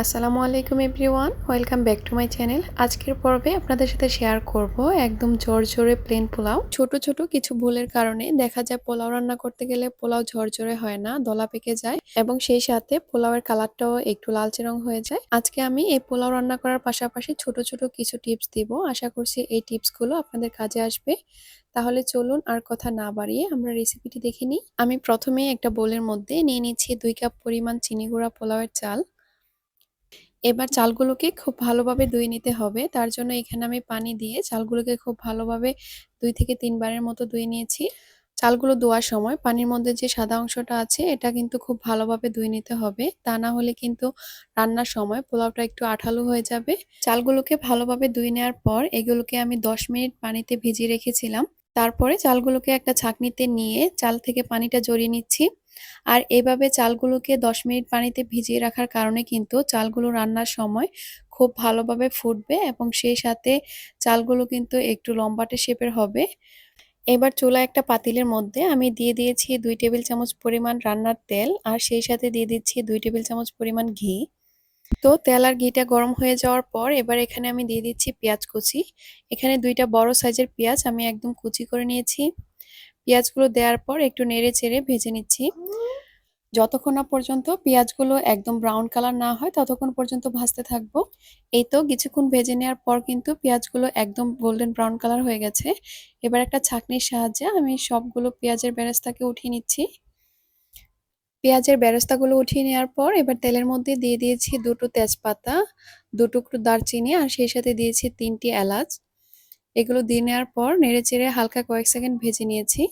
আসসালামু আলাইকুম everyone, welcome back to my channel. আজকের পর্বে আপনাদের সাথে শেয়ার করব একদম ঝরঝরে প্লেন পোলাও। ছোট ছোট কিছু ভুলের কারণে দেখা যায় পোলাও রান্না করতে গেলে পোলাও ঝরঝরে হয় না, দলা পেকে যায় এবং সেই সাথে পোলাওয়ের কালারটাও একটু লালচে রং হয়ে যায়। আজকে আমি এই পোলাও রান্না করার পাশাপাশি ছোট ছোট কিছু টিপস দিব। আশা করছি এই টিপসগুলো আপনাদের কাজে আসবে। তাহলে চলুন আর কথা না বাড়িয়ে আমরা রেসিপিটি দেখে নিই। আমি প্রথমেই একটা বোলের মধ্যে নিয়ে নিচ্ছি দুই কাপ পরিমাণ চিনি গুঁড়া পোলাওয়ের চাল। এবার চালগুলোকে খুব ভালোভাবে ধুয়ে নিতে হবে। তার জন্য এখানে আমি পানি দিয়ে চালগুলোকে খুব ভালোভাবে দুই থেকে তিনবারের মতো ধুয়ে নিয়েছি। চালগুলো ধোয়ার সময় পানির মধ্যে যে সাদা অংশটা আছে, এটা কিন্তু খুব ভালোভাবে ধুয়ে নিতে হবে। তা না হলে কিন্তু রান্নার সময় পোলাওটা একটু আঠালো হয়ে যাবে। চালগুলোকে ভালোভাবে ধুয়ে নেওয়ার পর এগুলোকে আমি দশ মিনিট পানিতে ভিজিয়ে রেখেছিলাম। তারপরে চালগুলোকে একটা ছাঁকনিতে নিয়ে চাল থেকে পানিটা জড়িয়ে নিচ্ছি। আর এভাবে চালগুলোকে দশ মিনিট পানিতে ভিজিয়ে রাখার কারণে কিন্তু চালগুলো রান্নার সময় খুব ভালোভাবে ফুটবে এবং সেই সাথে চালগুলো কিন্তু একটু লম্বাটে শেপের হবে। এবার চুলা একটা পাতিলের মধ্যে আমি দিয়ে দিয়েছি দুই টেবিল চামচ পরিমাণ রান্নার তেল আর সেই সাথে দিয়ে দিচ্ছি দুই টেবিল চামচ পরিমাণ ঘি। তো তেল আর ঘিটা গরম হয়ে যাওয়ার পর এবার এখানে আমি দিয়ে দিচ্ছি পেঁয়াজ কুচি। এখানে দুইটা বড় সাইজের পেঁয়াজ আমি একদম কুচি করে নিয়েছি। পেঁয়াজগুলো দেওয়ার পর একটু নেড়ে চেড়ে ভেজে নিচ্ছি। যতক্ষণ না পর্যন্ত পেঁয়াজগুলো একদম ব্রাউন কালার না হয়, ততক্ষণ পর্যন্ত ভাজতে থাকব। এই তো কিছুক্ষণ ভেজে নেওয়ার পর কিন্তু পেঁয়াজগুলো একদম গোল্ডেন ব্রাউন কালার হয়ে গেছে। এবার একটা ছাকনির সাহায্যে আমি সবগুলো পেঁয়াজের বেরেস্তাকে উঠিয়ে নিচ্ছি। পেঁয়াজের বেরেস্তাগুলো উঠিয়ে নেওয়ার পর এবার তেলের মধ্যে দিয়ে দিয়েছি দুটো তেজপাতা, দুটুকরো দারচিনি আর সেই সাথে দিয়েছি তিনটি এলাচ। এগুলো দিয়ে নেওয়ার পর নেড়ে চেড়ে হালকা কয়েক সেকেন্ড ভেজে নিয়েছি।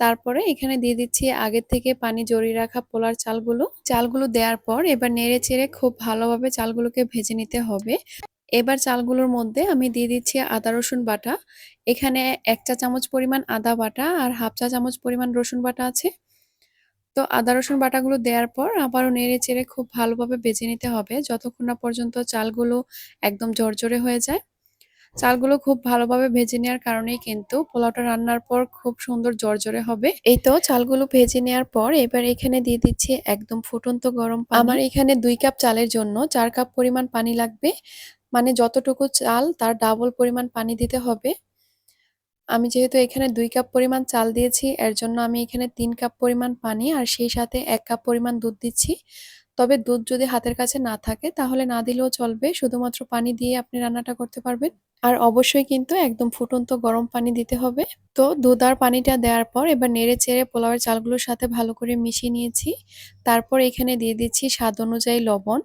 তারপরে এখানে দিয়ে দিচ্ছি আগের থেকে পানি জড়িয়ে রাখা পোলার চালগুলো। চালগুলো দেওয়ার পর এবার নেড়ে চেড়ে খুব ভালোভাবে চালগুলোকে ভেজে নিতে হবে। এবার চালগুলোর মধ্যে আমি দিয়ে দিচ্ছি আদা, রসুন বাটা। এখানে এক চা চামচ পরিমাণ আদা বাটা আর হাফ চা চামচ পরিমাণ রসুন বাটা আছে। তো আদা, রসুন বাটাগুলো দেওয়ার পর আবারও নেড়ে চেড়ে খুব ভালোভাবে বেজে নিতে হবে। যতক্ষণ না পর্যন্ত চালগুলো একদম জর্জরে হয়ে যায়। চালগুলো খুব ভালোভাবে ভেজে নেওয়ার কারণেই কিন্তু পোলাওটা রান্নার পর খুব সুন্দর জর্জরে হবে। এই তো চালগুলো ভেজে নেওয়ার পর এবার এখানে দিয়ে দিচ্ছি একদম ফুটন্ত গরম আমার এখানে দুই কাপ চালের জন্য চার কাপ পরিমাণ পানি লাগবে। মানে যতটুকু চাল তার ডাবল পরিমাণ পানি দিতে হবে। আমি যেহেতু এখানে দুই কাপ পরিমাণ চাল দিয়েছি, এর জন্য আমি এখানে তিন কাপ পরিমাণ পানি আর সেই সাথে এক কাপ পরিমাণ দুধ দিচ্ছি। তবে দুধ যদি হাতের কাছে না থাকে তাহলে না দিলেও চলবে। শুধুমাত্র পানি দিয়ে আপনি রান্নাটা করতে পারবেন। আর অবশ্যই কিন্তু একদম ফুটন্ত গরম পানি দিতে হবে। তো দুধ আর পানিটা দেওয়ার পর এবার নেড়ে চেড়ে পোলাওয়ের চালগুলোর সাথে ভালো করে মিশিয়ে নিয়েছি। তারপর এখানে দিয়ে দিচ্ছি স্বাদ অনুযায়ী লবণ।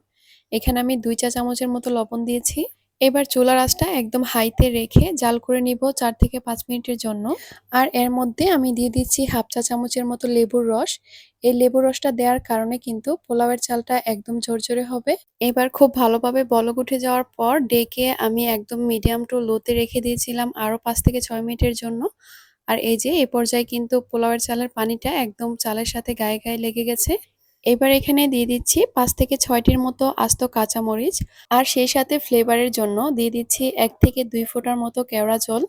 এখানে আমি দুই চা চামচের মতো লবণ দিয়েছি। এবার চুলার আঁচটা একদম হাইতে রেখে জাল করে নিব চার থেকে পাঁচ মিনিটের জন্য। আর এর মধ্যে আমি দিয়ে দিচ্ছি হাফ চা চামচের মতো লেবুর রস। এই লেবুর রসটা দেওয়ার কারণে কিন্তু পোলাওয়ের চালটা একদম ঝরঝরে হবে। এবার খুব ভালোভাবে বলক উঠে যাওয়ার পর ডেকে আমি একদম মিডিয়াম টু লোতে রেখে দিয়েছিলাম আরও পাঁচ থেকে ছয় মিনিটের জন্য। আর এই যে, এ পর্যায়ে কিন্তু পোলাওয়ের চালের পানিটা একদম চালের সাথে গায়ে গায়ে লেগে গেছে। এবার এখানে দিয়ে দিচ্ছি পাঁচ থেকে ছয়টির মতো আস্ত কাঁচামরিচ আর সেই সাথে ফ্লেভারের জন্য দিয়ে দিচ্ছি এক থেকে দুই ফোটার মতো কেওড়া জল।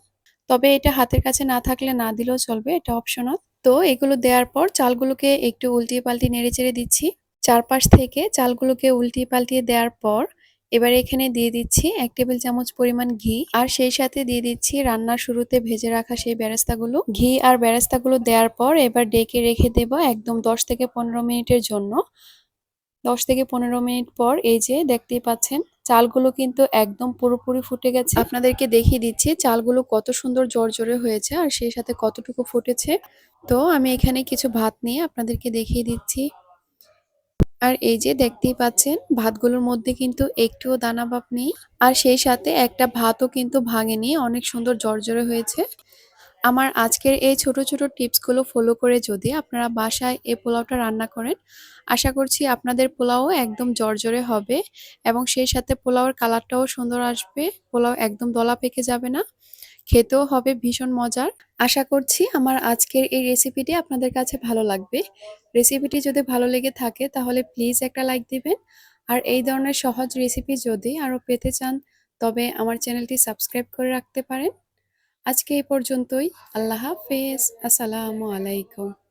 তবে এটা হাতের কাছে না থাকলে না দিলেও চলবে, এটা অপশনাল তো এগুলো দেওয়ার পর চালগুলোকে একটু উল্টিয়ে পাল্টিয়ে নেড়ে চেড়ে দিচ্ছি। চারপাশ থেকে চালগুলোকে উল্টিয়ে পাল্টিয়ে দেওয়ার পর এবার এখানে দিয়ে দিচ্ছি এক টেবিল চামচ পরিমাণ ঘি, আর সেই সাথে দিয়ে দিচ্ছি রান্নার শুরুতে ভেজে রাখা সেই বেরেস্তাগুলো ঘি আর বেরেস্তাগুলো দেওয়ার পর এবার ডেকে রেখে দেব একদম দশ থেকে পনেরো মিনিটের জন্য। দশ থেকে পনেরো মিনিট পর এই যে দেখতেই পাচ্ছেন, চালগুলো কিন্তু একদম পুরোপুরি ফুটে গেছে। আপনাদেরকে দেখিয়ে দিচ্ছি চালগুলো কত সুন্দর জর্জরে হয়েছে আর সেই সাথে কতটুকু ফুটেছে। তো আমি এখানে কিছু ভাত নিয়ে আপনাদেরকে দেখিয়ে দিচ্ছি। আর এই যে দেখতেই পাচ্ছেন, ভাতগুলোর মধ্যে কিন্তু একটুও দানা ভাব নেই। আর সেই সাথে একটা ভাতও কিন্তু ভাঙেনি, অনেক সুন্দর জর্জরে হয়েছে। আমার আজকের এই ছোট ছোট টিপসগুলো ফলো করে যদি আপনারা বাসায় এই পোলাওটা রান্না করেন, আশা করছি আপনাদের পোলাও একদম জর্জরে হবে এবং সেই সাথে পোলাওয়ের কালারটাও সুন্দর আসবে, পোলাও একদম দলা পেকে যাবে না। খেতেও হবে ভীষণ মজার। আশা করছি আমার আজকের এই রেসিপিটি আপনাদের কাছে ভালো লাগবে। রেসিপিটি যদি ভালো লেগে থাকে তাহলে প্লিজ একটা লাইক দিবেন। আর এই ধরনের সহজ রেসিপি যদি আরও পেতে চান, তবে আমার চ্যানেলটি সাবস্ক্রাইব করে রাখতে পারেন। আজকে এই পর্যন্তই। আল্লাহ হাফেজ। আসসালামু আলাইকুম।